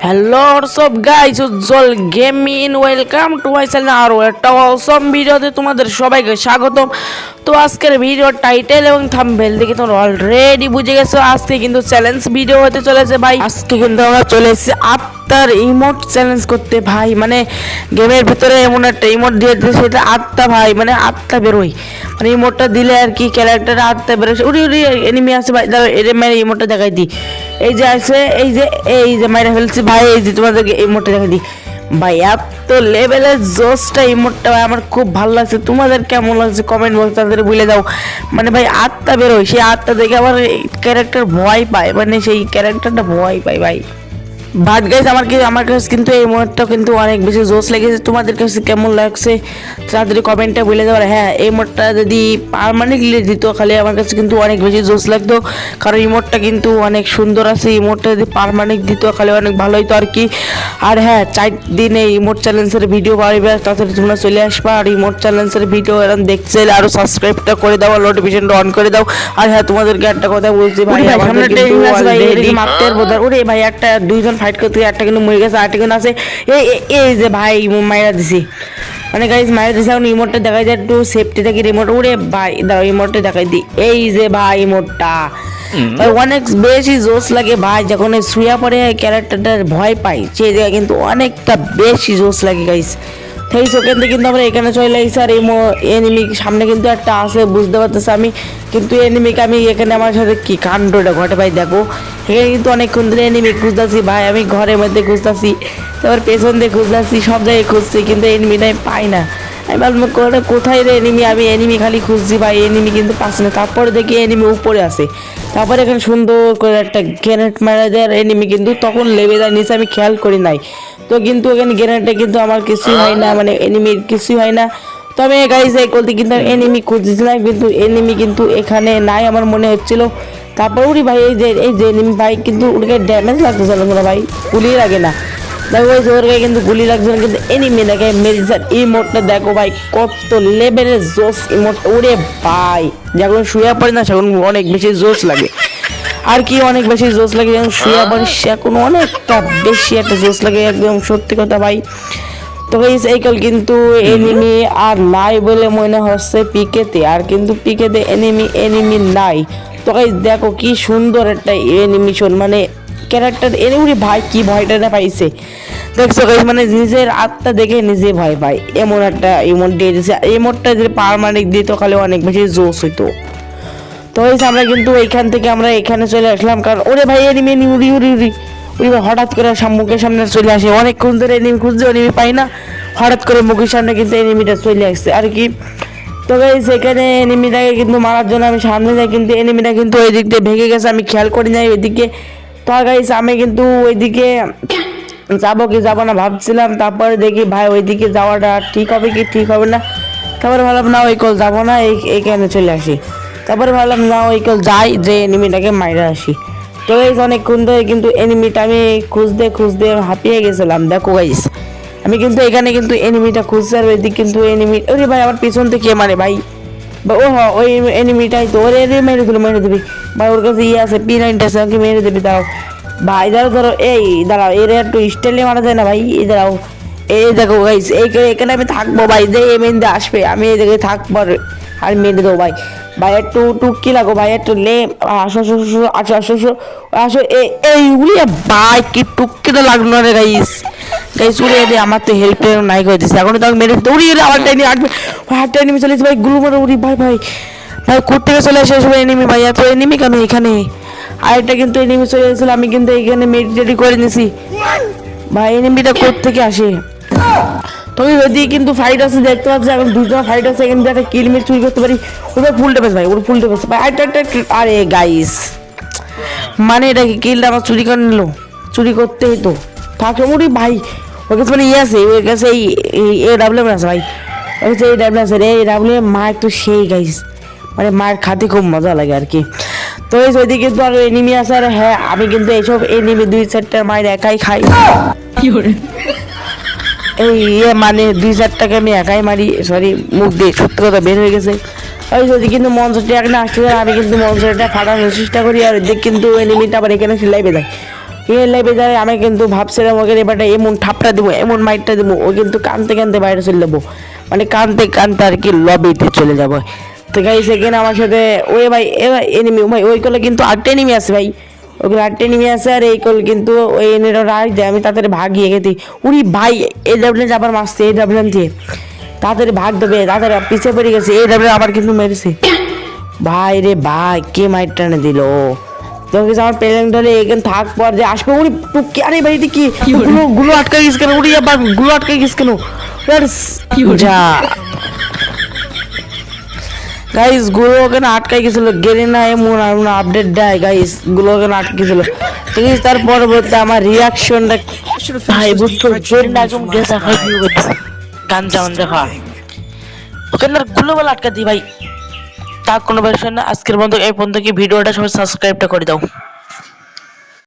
Hello সব guys Ujjwal gaming welcome to my channel আরও একটা অসম ভিডিওতে তোমাদের সবাইকে স্বাগতম। তো আজকের ভিডিও টাইটেল এবং থাম্বনেল দেখে তোমরা অলরেডি বুঝে গেছো, আজকে কিন্তু চ্যালেঞ্জ ভিডিও হতে চলেছে ভাই। আজকে কিন্তু আমরা চলে এসেছি আত্মার ইমোট চ্যালেঞ্জ করতে ভাই। মানে গেমের ভিতরে এমন একটা ইমোট দিয়ে দিয়েছে সেটা আত্মা ভাই। মানে আত্মা বেরোয়। মানে ইমোটটা দিলে আর কি ক্যারেক্টার আত্মা বেরোয়। উড়ি উড়ি এনিমি আছে ভাই। দাঁড়াও, এর মানে ইমোটটা দেখাই দিই। এই যে আছে, এই যে এই যে মাইরা ফেলছি। ভাই, এই যে তোমাদেরকে এই মোটটা দেখে দিই। ভাই, এত লেভেলের জোসটা এই মোটটা ভাই, আমার খুব ভালো লাগছে। তোমাদের কেমন লাগছে কমেন্ট বক্স তাদের বলে দাও। মানে ভাই, আত্মা বেরোয় সেই আত্মা দেখে আমার ক্যারেক্টার ভয় পায়। মানে সেই ক্যারেক্টারটা ভয় পায়, ভাই। বাট গাইজ আমার কি আমার কাছে কিন্তু এই মোডটা কিন্তু অনেক বেশি জোস লেগেছে। তোমাদের কাছে কেমন লাগছে? তাড়াতাড়ি কমেন্টে বলে দেওয়ার হ্যাঁ এই মোডটা যদি পারমানেন্টলি দিত খালি আমার কাছে কিন্তু অনেক বেশি জোস লাগতো। কারণ এই মোডটা কিন্তু অনেক সুন্দর আছে। এই যদি পারমানেন্ট দিত খালি অনেক ভালো হতো আর কি। আর হ্যাঁ চার দিন এই ইমোট চ্যালেঞ্জের ভিডিও পারবে তাড়াতাড়ি তোমরা চলে আসবা। আর ইমোট চ্যালেঞ্জের ভিডিও এরকম দেখতে চাইলে আরও সাবস্ক্রাইবটা করে দাও। আর নোটিফিকেশনটা অন করে দাও। আর হ্যাঁ তোমাদেরকে একটা কথা বলছি ভাই আমাদের কিন্তু। ওরে ভাই একটা দুইজন ফাইট করতে গিয়ে একটা কিন্তু মরে গেছে আরেকটা কিন্তু আছে। এই এই- যে ভাই মাইরা দিছি। মানে গাইজ মাইরা দিছি এখন ইমোটটা দেখাই যায় একটু সেফটি থাকি রিমোট উড়ে ভাই দাঁড়াও ইমোটটা দেখাই দিই। এই যে ভাই ইমোটটা অনেক বেশি জোশ লাগে ভাই যখন শুয়া পরে ক্যারেক্টারটার ভয় পাই সেই জায়গায় কিন্তু অনেকটা বেশি জোশ লাগে গাইজ সেই ওখান কিন্তু আমরা এখানে চলে এসেছি আর এই এনিমি সামনে কিন্তু একটা আছে, বুঝতে পারতেছি আমি। কিন্তু এনিমিকে আমি এখানে আমার সাথে কি কাণ্ডটা ঘটে ভাই দেখো। এখানে কিন্তু অনেকক্ষণ ধরে এনিমি খুঁজতেছি ভাই, আমি ঘরের মধ্যে খুঁজতেছি, তারপর পেছন দিয়ে খুঁজতেছি, সব জায়গায় খুঁজছি, কিন্তু এনিমিটা আমি পাই না। আমি ভাবলাম কোথায় কোথায় রে এনিমি? আমি এনিমি খালি খুঁজছি ভাই, এনিমি কিন্তু পাচ্ছি না। তারপরে দেখি এনিমি উপরে আছে। তারপরে এখানে সুন্দর করে একটা গ্রেনেড মারা দেয় এনিমি কিন্তু তখন লেবে যায় নিচে আমি খেয়াল করি নাই। তো কিন্তু এখানে গ্রেনেডে কিন্তু আমার কিছুই হয় না মানে এনিমির কিছুই হয় না। তবে গাইজ এই করতে কিন্তু এনিমি খুঁজছিলাম কিন্তু এনিমি কিন্তু এখানে নাই আমার মনে হচ্ছিল। তারপর উড়ি ভাই, এই যে এই যে এনিমি ভাই কিন্তু ওকে ড্যামেজ লাগতেছিল ভাই গুলি লাগে না। দেখো ওই যে গায়ে কিন্তু গুলি লাগছে না কিন্তু এনিমি দেখে মেডিসার ইমোটটা দেখো ভাই কত লেভেলের জোস ইমোট ওরে ভাই যখন শুয়ে পড়ে না সেখন অনেক বেশি জোস লাগে। আর কি অনেক বেশি জোস লাগে যখন শুয়ে পড়ে সেখন অনেকটা বেশি একটা জোস লাগে একদম সত্যি কথা ভাই। তো গাইস এইকাল কিন্তু এনিমি আর নাই বলে মনে হচ্ছে পিকেতে আর কিন্তু পিকেতে এনিমি এনিমি নাই। তো গাইস দেখো কি সুন্দর একটা এনিমেশন মানে ক্যারেক্টার এনিমি ভাই, কি ভয়টা না পাইছে? দেখছ গাইস মানে নিজের আত্মা দেখে নিজে ভয় পায়। এমন একটা ইমোট দিয়ে দিয়েছে ইমোটটা যদি পারমানেন্ট দিত খালি অনেক বেশি জোস হইতো। তো হয়েছে আমরা কিন্তু এইখান থেকে আমরা এখানে চলে আসলাম, কারণ ওরে ভাই এনিমি উড়ি উড়ি উড়ি। উড়ি হঠাৎ করে মুখের সামনে চলে আসে। অনেকক্ষণ ধরে এনিমি খুঁজছে এনিমি পাই না। হঠাৎ করে মুখের সামনে কিন্তু এনিমিটা চলে আসছে। আর কি? তো গাইস এখানে এনিমিটাকে কিন্তু মারার জন্য আমি সামনে যাই, কিন্তু এনিমিটা কিন্তু ওই দিক দিয়ে ভেঙে গেছে। আমি খেয়াল করি নাই ওইদিকে তো গাইস আমি কিন্তু ওইদিকে যাব কি যাব না ভাবছিলাম, তারপরে দেখি ভাই ওইদিকে যাওয়াটা ঠিক হবে কি ঠিক হবে না। তারপরে ভাবলাম, না, ওই কল যাব না, এই এইখানে চলে আসি। তারপরে ভাবলাম, না, ওই কল যাই, যে এনিমিটাকে মাইরে আসি। তো গাইস অনেকক্ষণ ধরে কিন্তু এনিমিটা আমি খুঁজতে খুঁজতে হাঁপিয়ে গেছিলাম। দেখো গাইস আমি কিন্তু এখানে কিন্তু এনিমিটা খুঁজছি আর ওইদিকে কিন্তু এনিমি ওরে ভাই, আমার পিছন থেকে মারে ভাই? বা ও হ্যাঁ ওই এনিমিটাই তো ওরে রে মেরে দিল মেরে দিবি ভাই ওর কাছে ইয়ে আছে পি নাইনটা আছে আমাকে মেরে দিবি দাও ভাই দাঁড়াও ধরো এই দাঁড়াও এর একটু স্টাইলে মারা যায় না ভাই এই দাঁড়াও এই দেখো গাইস এই এখানে আমি থাকব ভাই যে এমএনদে আসবে আমি এই জায়গায় থাকব আর মেরে দেবো ভাই ভাই একটু টুকি লাগো ভাই একটু লে আসো আসো আসো আসো আসো আসো আসো এই এই উড়িয়ে ভাই কি টুকিটা লাগল না রে গাইস গাইস উড়িয়ে দে আমার তো হেল্প নাই করে দিচ্ছে এখন তো মেরে উড়িয়ে আমার টাইনি আটবে হাত টাইনি চলে ভাই গুলো মারো, উড়ি, ভাই ভাই। ভাই, কোথ থেকে চলে আসে সবাই এনিমি ভাই? এত এনিমি কেন এখানে? আর এটা কিন্তু এনিমি চলে এসেছিল, আমি কিন্তু এখানে মেডিটেটি করে নিছি। ভাই এনিমিটা কোথ থেকে আসে? তবে ওইদিকে কিন্তু ফাইট আছে, দেখতে পাচ্ছি, এখন দুজন ফাইট আছে, এখানে একটা কিলমিট চুরি করতে পারি। ওটা ফুল টেপেস ভাই ওটা ফুল টেপেস ভাই আরে গাইস মানে এটা কি কিলটা আমার চুরি করে নিল? চুরি করতেই তো। থাকে মুড়ি ভাই। ওর কাছে মানে ইয়ে আছে ওর কাছে এই এ ডাব্লিউ আছে ভাই। ওর কাছে এই ডাব্লিউ আছে রে এই ডাব্লিউ মা একটু সেই গাইস মানে মার খাতে খুব মজা লাগে আর কি। তো এই ওইদিকে তো আর এনিমি আছে আর হ্যাঁ আমি কিন্তু এইসব এনিমি দুই চারটা মায়ের একাই খাই। এই ইয়ে মানে দুই চারটাকে আমি একাই মারি সরি মুখ দিয়ে সত্যি কথা বের হয়ে গেছে। ওই যদি কিন্তু মঞ্চটি এখানে আসছে আমি কিন্তু মঞ্চটা ফাটানোর চেষ্টা করি আর ওই কিন্তু এনিমিটা আবার এখানে সিলাই বেঁধায় এর লাইভে যায় আমি কিন্তু ভাবছিলাম ওকে এবারে এমন ঠাপটা দিব, এমন মাইটটা দিব, ও কিন্তু কানতে কানতে বাইরে চলে যাব। মানে কানতে কানতে আর কি লবিতে চলে যাব। তো গাইস এখানে আমার সাথে ওই ভাই, এ ভাই এনিমি ভাই, ওই কলে কিন্তু আটটা এনিমি আছে ভাই। ওগুলো আটটা এনিমি আছে আর এই কল কিন্তু ওই এনিটা রাখ দেয় আমি তাড়াতাড়ি ভাগিয়ে গেছি। উনি ভাই এই ডাবলেন আবার মারছে এই ডাবলেন দিয়ে তাড়াতাড়ি ভাগ দেবে তাড়াতাড়ি পিছিয়ে পড়ে গেছে এই ডাবলেন আবার কিন্তু মেরেছে। ভাই রে ভাই, কে মাইট টানে দিল? কিছু আমার প্লেন ধরে এখানে থাক পর যে আসবে উনি টুকি আরে ভাই এটা কি? গুলো গুলো আটকে গেছে কেন? উড়ি আবারগুলো আটকে গেছে কেন যা। গাইসগুলো ওখানে আটকাই গেছিল গেলে না এমন এমন আপডেট দেয়। গাইসগুলো ওখানে আটকে ঠিক আছে তার পরবর্তী আমার রিয়াকশনটা ভাই বুঝছ? একদম খাই গান যেমন দেখা ওখানে গুলো বলে আটকা দিই ভাই। তা কোনো বিষয় না। আজকের বন্ধু এই পর্যন্ত কি ভিডিওটা সবাই সাবস্ক্রাইবটা করে দাও।